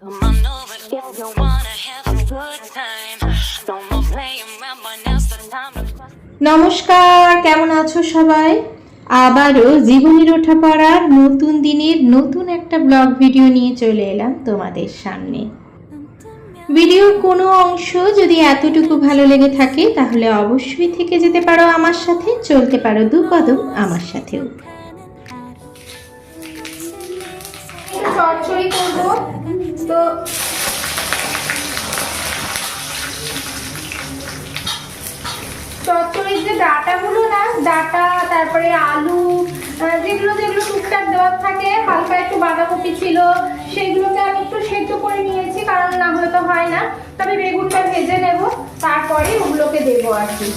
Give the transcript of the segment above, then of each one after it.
Come on over if you wanna have a good time. No more playing around, but now's the time নমস্কার কেমন আছো সবাই? আবারও জীবনের ওঠা পড়ার নতুন দিনের নতুন একটা ব্লগ ভিডিও নিয়ে চলে এলাম তোমাদের সামনে। ভিডিওর কোনো অংশ যদি এতটুকু ভালো লেগে থাকে তাহলে অবশ্যই থেকে যেতে পারো আমার সাথে চলতে পারো দু কদম আমার সাথেও। করব। তো চচ্চড়ির যে ডাটাগুলো না, ডাটা, তারপরে আলু যেগুলো যেগুলো টুকটাক দেওয়ার থাকে, হালকা একটু বাঁধাকপি ছিল সেগুলোকে আমি একটু সেদ্ধ করে নিয়েছি, কারণ না হলে তো হয় না। তবে বেগুনটা ভেজে নেব, তারপরে ওগুলোকে দেবো আর কি।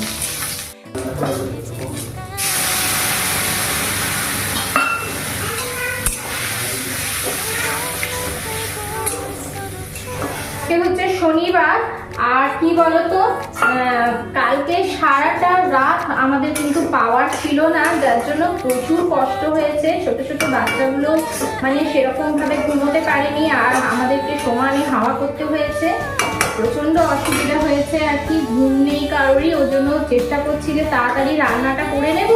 আজকে হচ্ছে শনিবার, আর কি বলতো কালকে সারাটা রাত আমাদের কিন্তু পাওয়ার ছিল না, যার জন্য প্রচুর কষ্ট হয়েছে। ছোট ছোট বাচ্চাগুলো মানে সেরকমভাবে ঘুমোতে পারেনি, আর আমাদেরকে সমানে হাওয়া করতে হয়েছে। প্রচণ্ড অসুবিধা হয়েছে আর কি, ঘুম নেই কারোরই ওই জন্য চেষ্টা করছি যে তাড়াতাড়ি রান্নাটা করে নেব,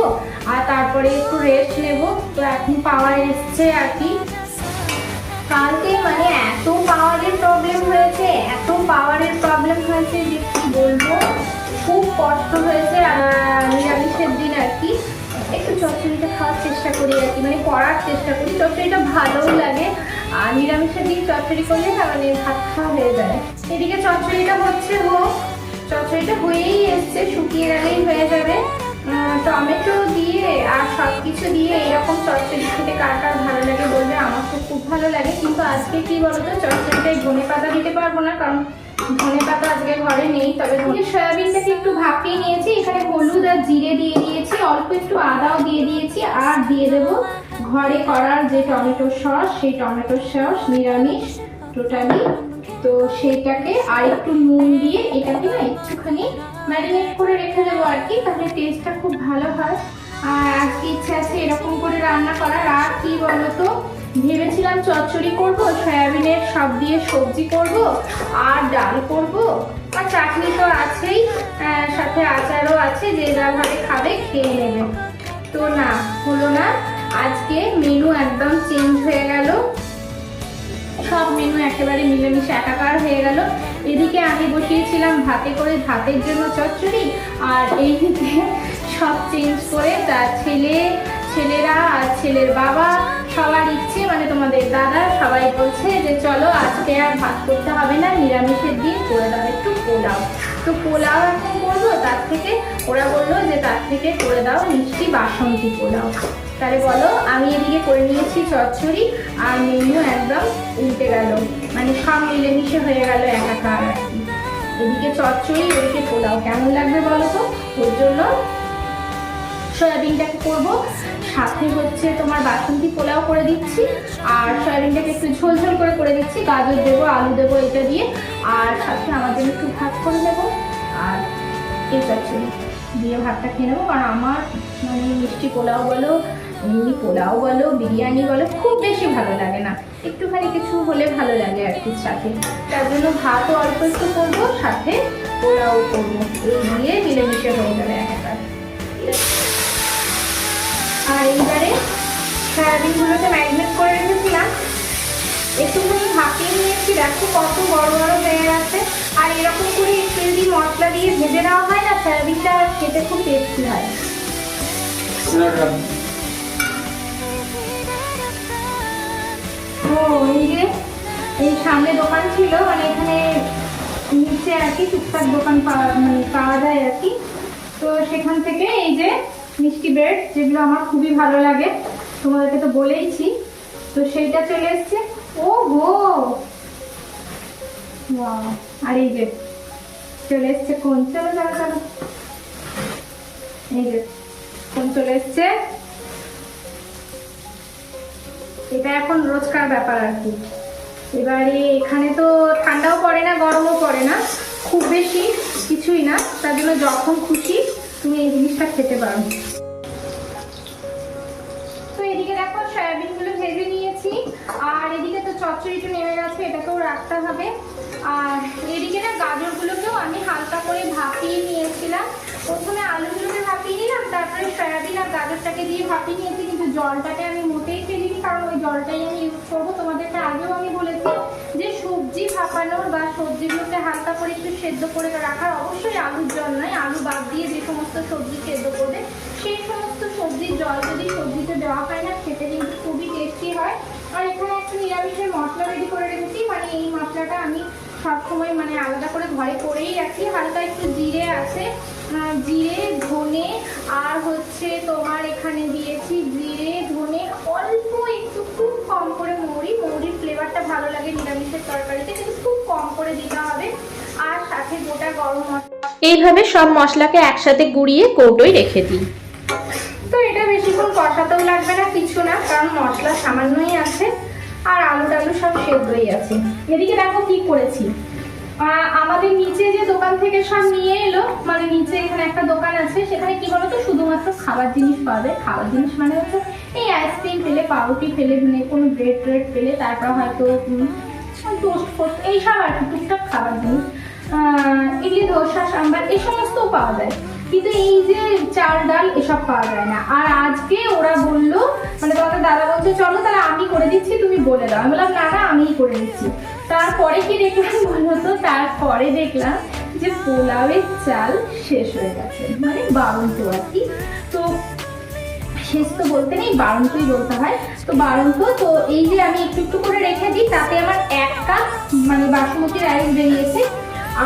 আর তারপরে একটু রেস্ট নেব। তো এখন পাওয়ার এসছে আর কি। কালকে মানে এত পাওয়ারের প্রবলেম হয়েছে, এত পাওয়ারের প্রবলেম হয়েছে যে কি বলব? খুব কষ্ট হয়েছে। নিরামিষের দিন আর কি। একটু চচ্চড়িটা খাওয়ার চেষ্টা করি আর কি মানে করার চেষ্টা করি। চচ্চড়িটা ভালোও লাগে। আর নিরামিষের দিন চচ্চড়ি করলে না মানে ভাত খাওয়া হয়ে যায়। এদিকে চচ্চড়িটা হচ্ছে হোক, চচ্চড়িটা হয়েই এসছে, শুকিয়ে গেলেই হয়ে যাবে। টমেটো দিয়ে আর সব কিছু দিয়ে এরকম চচ্চড়ি খেতে কার কার তো খুব ভালো লাগে, কিন্তু আজকে কি বলতো চচ্চড়িটাই ধনে পাতা দিতে পারব না, কারণ ধনে পাতা আজকে ঘরে নেই, তবে সয়াবিনটাকে একটু ভাপিয়ে নিয়েছি, এখানে হলুদ আর জিরে দিয়ে দিয়েছি, অল্প একটু আদাও দিয়ে দিয়েছি, আর দিয়ে দেবো ঘরে করার যে টমেটো সস, সেই টমেটো সস নিরামিষ, টোটালি। তো সেইটাকে আর একটু নুন দিয়ে এটাকে না একটুখানি ম্যারিনেট করে রেখে দেবো আর কি, তাহলে টেস্টটা খুব ভালো হয়। আর আজকে ইচ্ছা আছে এরকম করে রান্না করার, আর কি বলতো ভেবেছিলাম চচ্চড়ি করব, সয়াবিনের সব দিয়ে সবজি করব আর ডাল করব। আর চাটনি তো আছেই সাথে আচারও আছে, যে যা ভাবে খাবে খেয়ে নেবে। তো না, হলো না। আজকে মেনু একদম চেঞ্জ হয়ে গেল। সব মেনু একেবারে মিলেমিশে একাকার হয়ে গেল। এদিকে আমি বসিয়েছিলাম ভাতে করে ভাতের জন্য চচ্চড়ি, আর এইদিকে সব চেঞ্জ করে তার ছেলে ছেলেরা আর ছেলের বাবা সবার ইচ্ছে মানে তোমাদের দাদা সবাই বলছে যে চলো আজকে আর ভাত করতে হবে না, নিরামিষের দিন করে দাও একটু পোলাও। তো পোলাও এখন করব তার থেকে ওরা বলল যে তার থেকে করে দাও মিষ্টি বাসন্তী পোলাও। তাহলে বলো, আমি এদিকে করে নিয়েছি চচ্চড়ি আর মেনু একদম উল্টে গেল। মানে সব মিলেমিশে হয়ে গেল একাকার আর কি। এদিকে চচ্চড়ি, ওদিকে পোলাও। কেমন লাগবে বলো তো? ওর জন্য সয়াবিনটাকে করব। সাথে হচ্ছে তোমার বাসন্তী পোলাও করে দিচ্ছি। আর সয়াবিনটাকে একটু ঝোল ঝোল করে করে দিচ্ছি। গাজর দেবো, আলু দেবো এটা দিয়ে। আর সাথে আমার জন্য একটু ভাত করে নেব। আর এই চচ্চড়ি দিয়ে ভাতটা খেয়ে নেব। কারণ আমার মানে মিষ্টি পোলাও বলো এমনি পোলাও বলো, বিরিয়ানি বলো, খুব বেশি ভালো লাগে না। একটুখানি কিছু হলে ভালো লাগে আর কি সাথে। তার জন্য ভাতও অল্প একটু করব, সাথে পোলাও করব। এই দিয়ে মিলেমিশে হয়ে যাবে একেবারে। আর এইবারে সয়াবিনগুলোকে ম্যারিনেট করে রেখেছিলাম। একটুখানি ভাপিয়ে নিয়েছি দেখো কত বড় বড় হয়ে গেছে আর এরকম করে একটু যদি মশলা দিয়ে ভেজে নেওয়া হয় না সয়াবিনটা খেতে খুব টেস্টি হয়। ও এই যে এই সামনে দোকান ছিল মানে এখানে নিচে আর কি টুকটাক দোকান পাওয়া মানে পাওয়া যায় আর কি। তো সেখান থেকে এই যে মিষ্টি ব্রেড, যেগুলো আমার খুবই ভালো লাগে। তোমাদেরকে তো বলেইছি। তো সেইটা চলে এসছে। ও গো! আর এই যে, চলে এসছে কোন? চলো চলো চলো। এই যে, কোন চলে এসছে? এটা এখন রোজকার ব্যাপার আর কি। এবারে এখানে তো ঠান্ডাও পড়ে না, গরমও পড়ে না। খুব বেশি কিছুই না। তার জন্য যখন খুশি তুমি এই জিনিসটা খেতে পারো। তো এদিকে দেখো সয়াবিনগুলো ভেজে নিয়েছি, আর এদিকে তো চচ্চড়িটা নেমে গেছে, এটাকেও রাখতে হবে। আর এদিকে না গাজরগুলোকেও আমি হালকা করে ভাপিয়ে নিয়েছিলাম। প্রথমে আলুগুলোকে ভাপিয়ে নিলাম, তারপরে সয়াবিন আর গাজরটাকে দিয়ে ভাপিয়ে নিয়েছি, কিন্তু জলটাকে আমি মোটেই ফেলিনি, কারণ ওই জলটাই আমি ইউজ করব সবজি বা সবজিগুলোকে হালকা করে একটু সেদ্ধ করে রাখার অবশ্যই আলুর জল নয়, আলু বাদ দিয়ে যে সমস্ত সবজি সেদ্ধ করবে, সেই সমস্ত সবজির জল যদি সবজিতে দেওয়া হয় না, খেতে কিন্তু খুবই টেস্টি হয়। আর এখানে একটা নিরামিষের মশলা রেডি করে রেখেছি মানে এই মশলাটা আমি সবসময় মানে আলাদা করে ঘরে করেই রাখি। হালকা একটু জিরে আছে জিরে, ধনে, আর হচ্ছে তোমার এখানে দিয়েছি জিরে, ধনে, অল্প একটু খুব কম করে মৌরি। ফ্লেভারটা ভালো লাগে নিরামিষের তরকারিতে কিন্তু খুব কম করে দিতে হবে। আর সাথে গোটা গরম মশলা এইভাবে সব মশলাকে একসাথে গুঁড়িয়ে কৌটোয় রেখে দিই। তো এটা বেশিক্ষণ কষাতেও লাগবে না কিছু না কারণ মশলা সামান্যই আছে আর আলু টালু সব সেদ্ধই আছে। এদিকে দেখো কি করেছি। আমাদের নিচে যে দোকান থেকে সব নিয়ে এলো মানে নিচে এখানে একটা দোকান আছে সেখানে কি বলতো শুধুমাত্র খাবার জিনিস পাওয়া যায়। খাবার জিনিস মানে হচ্ছে এই আইসক্রিম পেলে পাউরুটি পেলে মানে কোনো ব্রেড ট্রেড পেলে তারপর হয়তো টোস্ট ফোস্ট, এইসব আর কি, টুকটাক খাবার জিনিস। ইডলি ধোসা সাম্বার, এই সমস্তও পাওয়া যায়। কিন্তু এই যে চাল, ডাল, এসব পাওয়া যায় না। আর আজকে ওরা বলল মানে তোমাদের দাদা বলছে, চলো তাহলে আমি করে দিচ্ছি, তুমি বলে দাও। আমি বললাম, না না, আমিই করে দিচ্ছি। তারপরে কি দেখলাম বলতো তারপরে দেখলাম যে পোলাওয়ের চাল শেষ হয়ে গেছে। মানে বারন্ত আর কি। তো শেষ তো বলতে নেই, বারন্তই বলতে হয়। তো বারন্ত, তো এই যে আমি একটু একটু করে রেখে দিই, তাতে আমার এক কাপ মানে বাসমতি রাইস বেরিয়েছে।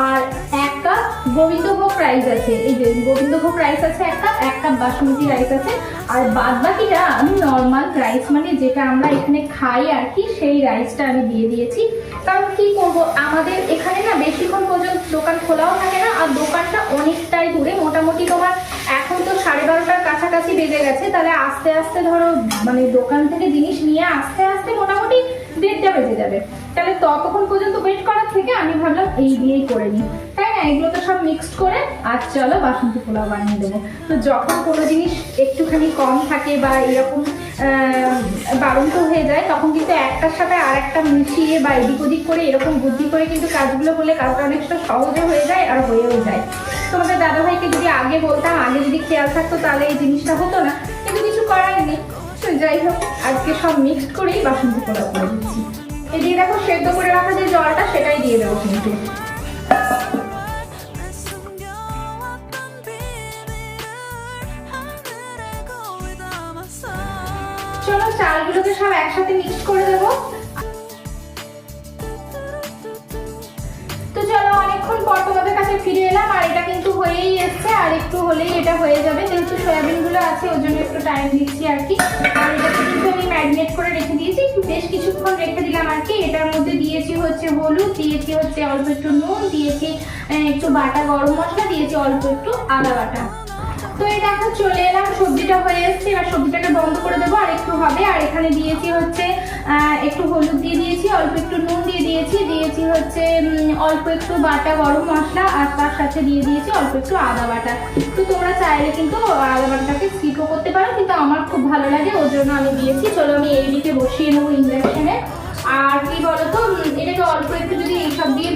আর এক কাপ গোবিন্দভোগ রাইস আছে। এই যে গোবিন্দভোগ রাইস আছে এক কাপ এক কাপ বাসমতি রাইস আছে। আর বাদ বাকিটা আমি নর্মাল রাইস মানে যেটা আমরা এখানে খাই আর কি, সেই রাইসটা আমি দিয়ে দিয়েছি। কারণ কি করব? আমাদের এখানে না বেশিক্ষণ পর্যন্ত দোকান খোলাও থাকে না আর দোকানটা অনেকটাই দূরে। মোটামুটি তোমার এখন তো সাড়ে বারোটার কাছাকাছি বেজে গেছে। তাহলে আস্তে আস্তে ধরো মানে দোকান থেকে জিনিস নিয়ে আস্তে আস্তে মোটামুটি বেজে যাবে। তাহলে ততক্ষণ পর্যন্ত ওয়েট করার থেকে আমি ভাবলাম এই দিয়েই করে নিই। তাই না? এগুলো তো সব মিক্সড করে আর চলো বাসন্তী পোলাও বানিয়ে দেবো। তো যখন কোনো জিনিস একটুখানি কম থাকে বা এরকম বাড়ন্ত হয়ে যায়, তখন কিন্তু একটার সাথে আর একটা মিশিয়ে বা এদিক ওদিক করে এরকম বুদ্ধি করে কিন্তু কাজগুলো করলে কাজটা অনেকটা সহজে হয়ে যায় আর হয়েও যায়। তোমাদের দাদাভাইকে যদি আগে বলতাম, আগে যদি খেয়াল থাকতো, তাহলে এই জিনিসটা হতো না। কিন্তু কিছু করার নেই। যাই হোক, আজকে সব মিক্সড করেই বাসন্তী পোলাও করে দিচ্ছি। এদিকে দেখো সেদ্ধ করে রাখা যে জলটা, সেটাই দিয়ে দেবো কিন্তু। চলো চালগুলোকে সব একসাথে মিক্স করে দেবো। আর একটু হলেই এটা হয়ে যাবে। যেহেতু সয়াবিনগুলো আছে, ওর জন্য একটু টাইম দিচ্ছি আর কি। আর এটাকে কিন্তু আমি ম্যারিনেট করে রেখে দিয়েছি। বেশ কিছুক্ষণ রেখে দিলাম আর কি। এটার মধ্যে দিয়েছি হচ্ছে হলুদ, দিয়েছি হচ্ছে অল্প একটু নুন, দিয়েছি একটু বাটা গরম মশলা, দিয়েছি অল্প একটু আদা বাটা। তো এই দেখো, চলে এলাম, সবজিটা হয়ে এসছে। এবার সবজিটাকে বন্ধ করে দেবো। আর একটু হবে এখানে দিয়েছি হচ্ছে একটু হলুদ দিয়ে দিয়েছি, অল্প একটু নুন দিয়ে দিয়েছি দিয়েছি হচ্ছে অল্প একটু বাটা গরম মশলা, আর তার সাথে দিয়ে দিয়েছি অল্প একটু আদা বাটা। তো তোমরা চাইলে কিন্তু আদা বাটাটাকে স্কিপও করতে পারো, কিন্তু আমার খুব ভালো লাগে, ওর জন্য আমি দিয়েছি। চলো আমি এই দিকে বসিয়ে নেব ইন্ডাকশনে আর কি বলতো এটাকে অল্প একটু যদি এইসব দিয়ে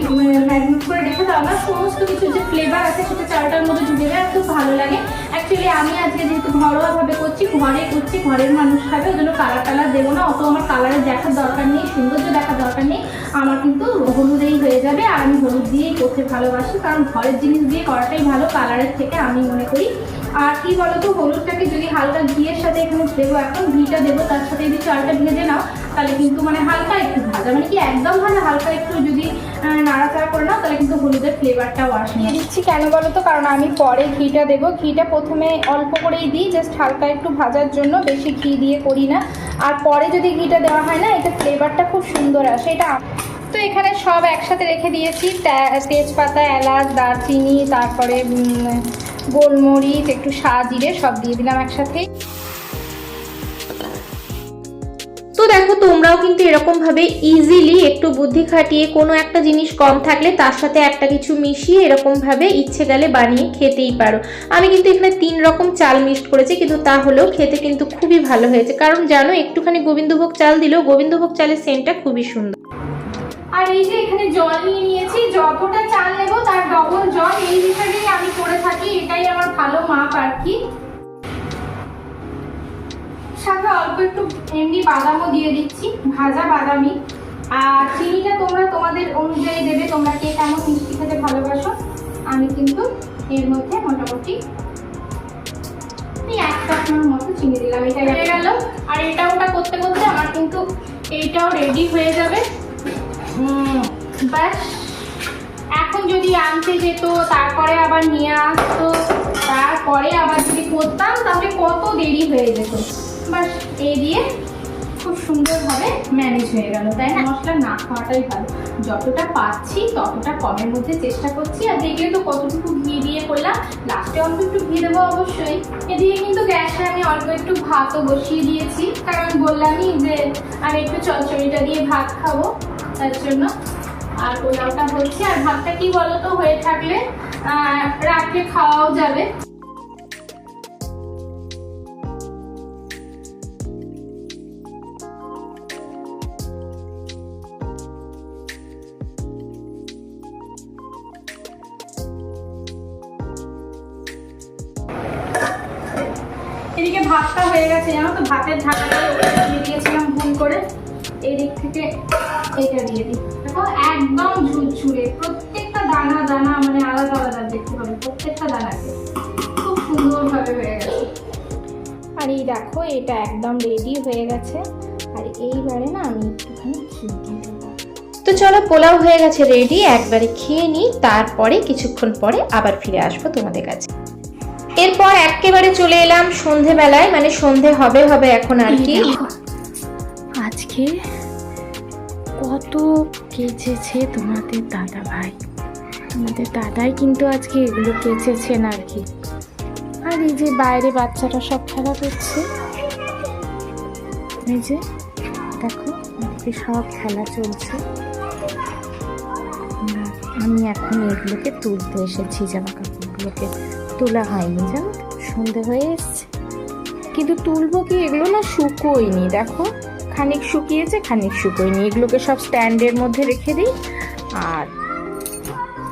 ম্যারিনেট করে রেখে দাও না সমস্ত কিছু যে ফ্লেভার আছে সেটা চালটার মধ্যে ঢুকে যায় খুব ভালো লাগে। অ্যাকচুয়ালি আমি আজকে যেহেতু ঘরোয়াভাবে করছি, ঘরে করছি, ঘরের মানুষ খাবে, ওই জন্য কালার টালার দেবো না, অত আমার কালারের দেখার দরকার নেই, সৌন্দর্য দেখার দরকার নেই, আমার কিন্তু হলুদেই হয়ে যাবে, আর আমি হলুদ দিয়েই করতে ভালোবাসি, কারণ ঘরের জিনিস দিয়ে করাটাই ভালো কালারের থেকে আমি মনে করি। আর কি বলতো, হলুদটাকে যদি হালকা ঘিয়ের সাথে এখানে দেবো, এখন ঘিটা দেবো, তার সাথে যদি চালটা ভেজে নাও, তাহলে কিন্তু মানে হালকা একটু ভাজা মানে কি একদম ভাজা হালকা একটু যদি নাড়াচাড়া করে নাও, তাহলে কিন্তু হলুদের ফ্লেভারটাও আসে। নিয়ে দিচ্ছি কেন বলো তো কারণ আমি পরে ঘিটা দেবো, ঘিটা প্রথমে অল্প করেই দিই জাস্ট হালকা একটু ভাজার জন্য, বেশি ঘি দিয়ে করি না। আর পরে যদি ঘিটা দেওয়া হয় না এটা ফ্লেভারটা খুব সুন্দর আসে, এটা তো এখানে সব একসাথে রেখে দিয়েছি তেজপাতা, এলাচ, দারচিনি, তারপরে গোলমরিচ, একটু সা জিরে সব দিয়ে দিলাম একসাথে। তো দেখো, তোমরাও কিন্তু এরকমভাবে ইজিলি একটু বুদ্ধি খাটিয়ে কোনো একটা জিনিস কম থাকলে তার সাথে একটা কিছু মিশিয়ে এরকমভাবে ইচ্ছে গেলে বানিয়ে খেতেই পারো। আমি কিন্তু এখানে তিন রকম চাল মিক্সড করেছি, কিন্তু তা হলেও খেতে কিন্তু খুবই ভালো হয়েছে। কারণ জানো, একটুখানি গোবিন্দভোগ চাল দিলেও গোবিন্দভোগ চালের সেন্টটা খুবই সুন্দর। আর এই যে এখানে জল নিয়ে নিয়েছি, যতটা চাল নেব তার ডবল জল। এই হিসাবেই আমি করে থাকি, এটাই আমার ভালো মাপ আর কি। সাথে অল্প একটু এমনি বাদামও দিয়ে দিচ্ছি, ভাজা বাদামি। আর চিনিটা তোমরা তোমাদের অনুযায়ী দেবে, তোমরা কে কেমন মিষ্টি খেতে ভালোবাসো, আমি কিন্তু এর মধ্যে মোটামুটি এক কাপের মতো চিনি দিলাম এটা হয়ে গেল। আর এটা ওটা করতে করতে আমার কিন্তু এইটাও রেডি হয়ে যাবে। ব্যাস, এখন যদি আনতে যেত, তারপরে আবার নিয়ে আসতো, তারপরে আবার যদি করতাম, তাহলে কত দেরি হয়ে যেত। বাস এই দিয়ে খুব সুন্দরভাবে ম্যানেজ হয়ে গেল, তাই না? মশলা না খাওয়াটাই ভালো। যতটা পাচ্ছি, ততটা কমের মধ্যে চেষ্টা করছি, আর দেখলে তো কতটুকু ঘি দিয়ে করলাম। লাস্টে অল্প একটু ঘি দেবো অবশ্যই। এদিকে কিন্তু গ্যাসে আমি অল্প একটু ভাতও বসিয়ে দিয়েছি, কারণ বললামই যে, আমি একটু চচ্চড়িটা দিয়ে ভাত খাব। তার জন্য। আর পোলাওটা হচ্ছে, আর ভাতটা কি বলতো, হয়ে থাকলে রাত্রে খাওয়াও যাবে। এদিকে ভাতটা হয়ে গেছে, জানো তো, ভাতের ঢাকাটা দিয়ে দিয়েছিলাম ভুল করে। এই দিক থেকে এটা দিয়ে দিই। দেখো একদম ঝুরঝুরে প্রত্যেকটা দানা দানা মানে আলাদা আলাদা দেখতে পাবে প্রত্যেকটা দানাকে। খুব সুন্দরভাবে হয়ে গেছে। আর এই দেখো এটা একদম রেডি হয়ে গেছে। আর এইবারে না আমি একটুখানি ঘি দিয়ে তো চলো পোলাও হয়ে গেছে রেডি একবারে খেয়ে নিই তারপরে কিছুক্ষণ পরে আবার ফিরে আসব তোমাদের কাছে। এরপর একেবারে চলে এলাম সন্ধেবেলায় মানে সন্ধে হবে হবে এখন আর কি। আজকে কত কেচেছে তোমাদের দাদা ভাই তোমাদের দাদাই কিন্তু আজকে এগুলো কেচেছেন আর কি। আর এই যে বাইরে বাচ্চারা সব খেলা করছে। এই যে, দেখো সব খেলা চলছে। আমি এখন এগুলোকে তুলতে এসেছি জামা কাপড়গুলোকে তোলা হয়নি, জানো? সন্ধে হয়ে এসছে। কিন্তু তুলবো কি? এগুলো না শুকোয়নি, দেখো। খানিক শুকিয়েছে খানিক শুকোয়নি। এগুলোকে সব স্ট্যান্ডের মধ্যে রেখে দিই। আর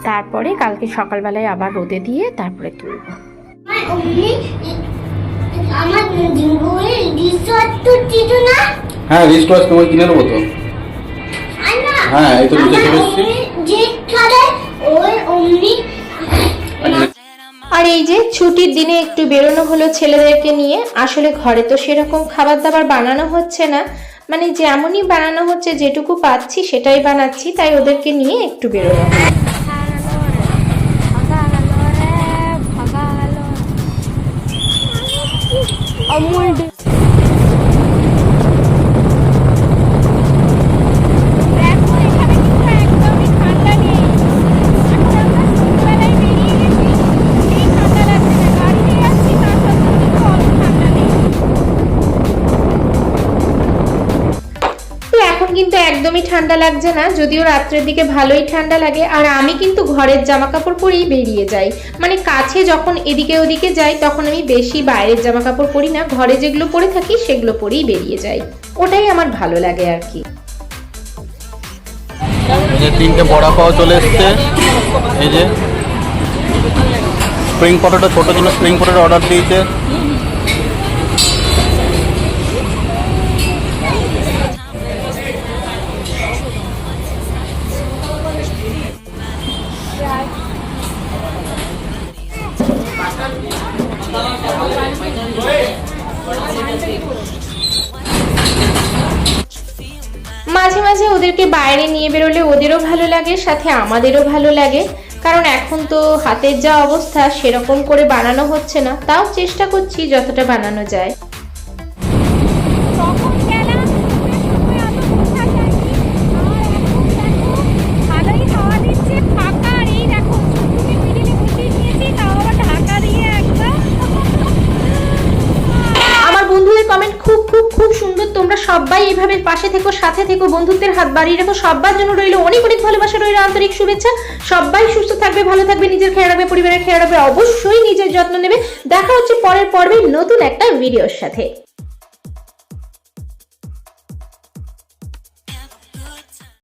তারপরে কালকে সকালবেলায় আবার রোদে দিয়ে তারপরে তুলবো। হ্যাঁ রিস্ট ওয়াচ তোমার কিনে নেব তো। হ্যাঁ, এই তো বুঝে আমার চলে আর এই যে ছুটির দিনে একটু বেরোনো হলো ছেলেদেরকে নিয়ে আসলে ঘরে তো সেরকম খাবার দাবার বানানো হচ্ছে না মানে যেমনই বানানো হচ্ছে যেটুকু পাচ্ছি সেটাই বানাচ্ছি তাই ওদেরকে নিয়ে একটু বেরোনো হলো। একদমই ঠান্ডা লাগছে না, যদিও রাত্রের দিকে ভালোই ঠান্ডা লাগে। আর আমি কিন্তু ঘরের জামা কাপড় পরেই বেরিয়ে যাই। মানে কাছে যখন এদিকে ওদিকে যাই, তখন আমি বেশি বাইরের জামা কাপড় পরি না। ঘরে যেগুলো পরে থাকি, সেগুলো পরেই বেরিয়ে যাই। ওটাই আমার ভালো লাগে আর কি। তিনটে বড়া পাওয়া চলে এসছে। এই যে স্প্রিং পটেটো ছোটো জন্য স্প্রিং পটেটো অর্ডার দিয়েছে। মাঝে মাঝে ওদেরকে বাইরে নিয়ে বেরোলে ওদেরও ভালো লাগে, সাথে আমাদেরও ভালো লাগে। কারণ এখন তো হাতের যা অবস্থা, সেরকম করে বানানো হচ্ছে না। তাও চেষ্টা করছি যতটা বানানো যায়। এইভাবে পাশে থেকো, সাথে থেকো, বন্ধুত্বের হাত বাড়িয়ে রেখো। সবার জন্য রইল অনেক অনেক ভালোবাসা, রইল আন্তরিক শুভেচ্ছা। সবাই সুস্থ থাকবে, ভালো থাকবে, নিজের খেয়াল রাখবে, পরিবারের খেয়াল রাখবে, অবশ্যই নিজের যত্ন নেবে। দেখা হচ্ছে পরের পর্বে নতুন একটা ভিডিওর সাথে।